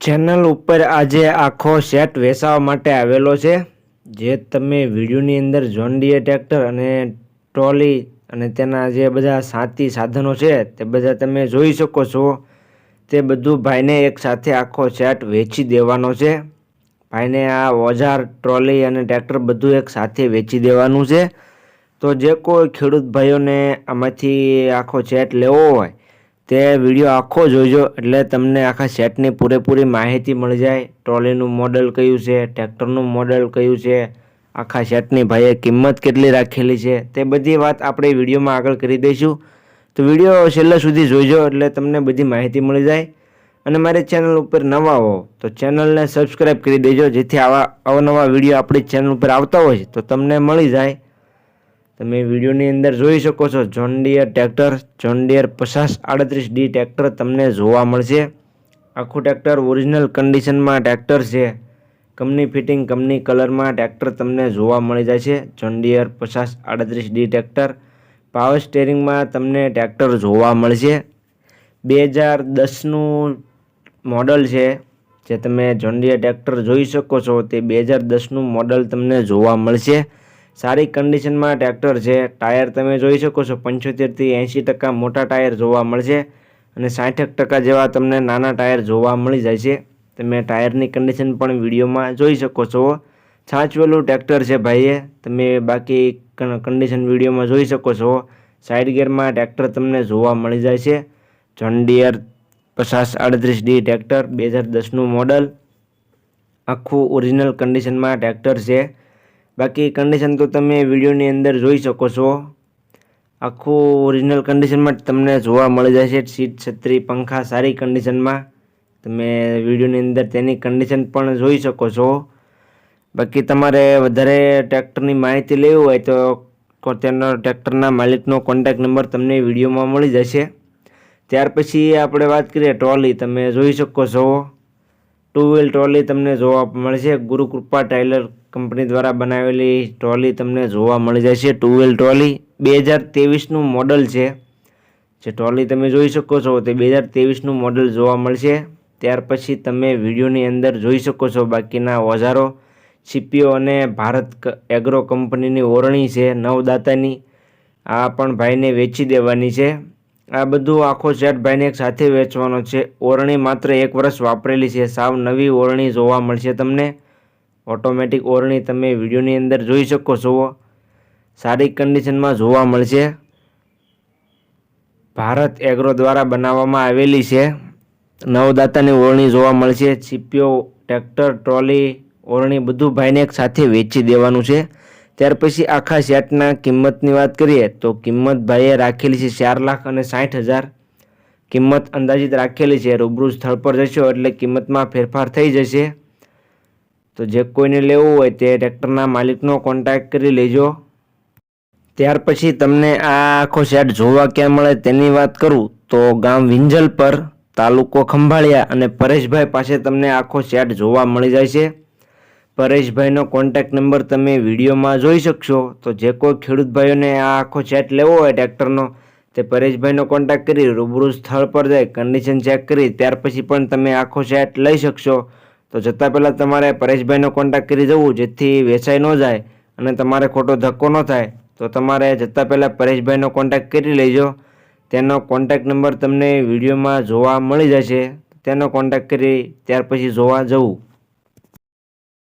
Channel ઉપર આજે આખો સેટ વેચાવા માટે આવેલો છે, જે તમે વિડીયોની અંદર જોનડીએ ટ્રેક્ટર અને ટ્રોલી અને તેના જે બધા સાતી સાધનો છે, તે બધા તમે જોઈ શકો છો. તે બધું ભાઈને એક સાથે આખો સેટ વેચી દેવાનો છે. ભાઈને આ ઓજાર ટ્રોલી અને ટ્રેક્ટર બધું એક સાથે વેચી દેવાનું છે. તો જે કોઈ ખેડૂત ભાઈઓને આમાંથી આખો સેટ લેવો હોય તે વીડિયો આખો જોજો, એટલે તમને આખા સેટની પૂરેપૂરી માહિતી મળી જાય. ટ્રોલીનું મોડલ કયું છે ટ્રેક્ટરનું મોડલ કયું છે, આખા સેટની ભાઈએ કિંમત કેટલી રાખેલી છે, તે બધી વાત આપણે વિડીયોમાં આગળ કરી દઈશું. તો વીડિયો છેલ્લે સુધી જોઈજો એટલે તમને બધી માહિતી મળી જાય. અને મારી ચેનલ ઉપર નવા હો, તો ચેનલને સબસ્ક્રાઈબ કરી દેજો, જેથી આવા અવનવા વીડિયો આપણી ચેનલ ઉપર આવતા હોય તો તમને મળી જાય. તમે વિડીયોની અંદર જોઈ શકો છો જોન્ડિયર ટ્રેક્ટર જોન્ડિયર પચાસ આડત્રીસ ડી ટ્રેક્ટર તમને જોવા મળશે. આખું ટ્રેક્ટર ઓરિજિનલ કન્ડિશનમાં ટ્રેક્ટર છે. કંપની ફિટિંગ કંપની કલરમાં ટ્રેક્ટર તમને જોવા મળી જાય છે. જોન્ડિયર પચાસ આડત્રીસ ડી ટ્રેક્ટર પાવર સ્ટેરિંગમાં તમને ટ્રેક્ટર જોવા મળશે. બે હજાર દસનું મોડલ છે, જે તમે જોન્ડિયર ટ્રેક્ટર જોઈ શકો છો, તે બે હજાર દસનું મોડલ તમને જોવા મળશે. સારી કન્ડિશનમાં ટ્રેક્ટર છે. ટાયર તમે જોઈ શકો છો, પંચોતેરથી એંશી ટકા મોટા ટાયર જોવા મળશે અને સાઠેક ટકા જેવા તમને નાના ટાયર જોવા મળી જાય છે તમે ટાયરની કન્ડિશન પણ વિડીયોમાં જોઈ શકો છો. છાંચવેલું ટ્રેક્ટર છે ભાઈએ. તમે બાકી કન્ડિશન વિડીયોમાં જોઈ શકો છો. સાઇડ ગિયરમાં ટ્રેક્ટર તમને જોવા મળી જાય છે જોન્ડિયર પચાસ આડત્રીસ ડી ટ્રેક્ટર, બે હજાર દસનું મોડલ. આખું ઓરિજિનલ કન્ડિશનમાં ટ્રેક્ટર છે. બાકી કન્ડિશન તો તમે વિડીયોની અંદર જોઈ શકો છો. આખું ઓરિજિનલ કન્ડિશનમાં જ તમને જોવા મળી જશે. સીટ, છત્રી, પંખા, સારી કન્ડિશનમાં તમે વિડીયોની અંદર તેની કન્ડિશન પણ જોઈ શકો છો. બાકી તમારે વધારે ટ્રેક્ટરની માહિતી લેવી હોય તો તેનો ટ્રેક્ટરના માલિકનો કોન્ટેક્ટ નંબર તમને વિડીયોમાં મળી જશે. ત્યાર પછી આપણે વાત કરીએ ટ્રોલી તમે જોઈ શકો છો. ટુ વ્હીલ ટ્રોલી તમને જોવા મળશે. ગુરુકૃપા ટાઇલર કંપની દ્વારા બનાવેલી ટ્રોલી તમને જોવા મળી જશે ટુ વ્હીલ ટ્રોલી. બે હજાર તેવીસનું મોડલ છે. જે ટ્રોલી તમે જોઈ શકો છો તે બે હજાર ત્રેવીસનું મોડલ જોવા મળશે. ત્યાર પછી તમે વિડીયોની અંદર જોઈ શકો છો બાકીના ઓજારો. સીપીઓ અને ભારત એગ્રો કંપનીની ઓરણી છે, નવદાતાની. આ પણ ભાઈને વેચી દેવાની છે. આ બધું આખો સેટ ભાઈને એક સાથે વેચવાનો છે. ઓરણી માત્ર એક વર્ષ વાપરેલી છે. સાવ નવી ઓરણી જોવા મળશે તમને. ઓટોમેટિક ઓરણી તમે વિડીયોની અંદર જોઈ શકો છો. સારી કન્ડિશનમાં જોવા મળશે. ભારત એગ્રો દ્વારા બનાવવામાં આવેલી છે. નવદાતાની ઓરણી જોવા મળશે. ચીપીઓ ટ્રેક્ટર, ટ્રોલી, ઓરણી બધું ભાઈને એક સાથે વેચી દેવાનું છે. ત્યાર પછી આખા સેટના કિંમતની વાત કરીએ તો કિંમત ભાઈએ રાખેલી છે ચાર લાખ અને સાઠ હજાર. કિંમત અંદાજિત રાખેલી છે. રૂબરૂ સ્થળ પર જશો એટલે કિંમતમાં ફેરફાર થઈ જશે. તો જે કોઈને લેવું હોય તે ટ્રેક્ટરના માલિકનો કોન્ટેક્ટ કરી લેજો. ત્યાર પછી તમને આ આખો સેટ જોવા ક્યાં મળે તેની વાત કરું તો ગામ વિંજલ પર, તાલુકો ખંભાળિયા અને પરેશભાઈ પાસે તમને આખો સેટ જોવા મળી જાય છે પરેશભાઈનો કોન્ટેક્ટ નંબર તમે વિડીયોમાં જોઈ શકશો. તો જે કોઈ ખેડૂત ભાઈઓને આ આખો સેટ લેવો હોય ટ્રેક્ટરનો, તે પરેશભાઈનો કોન્ટેક્ટ કરી રૂબરૂ સ્થળ પર જાય કન્ડિશન ચેક કરી, ત્યાર પછી પણ તમે આખો સેટ લઈ શકશો. તો જતાં પહેલાં તમારે પરેશભાઈનો કોન્ટેક્ટ કરી જવું, જેથી વેચાઈ ન જાય અને તમારે ખોટો ધક્કો ન થાય. તો તમારે જતાં પહેલાં પરેશભાઈનો કોન્ટેક્ટ કરી લેજો. તેનો કોન્ટેક્ટ નંબર તમને વિડીયોમાં જોવા મળી જશે. તેનો કોન્ટેક્ટ કરી ત્યાર પછી જોવા જવું.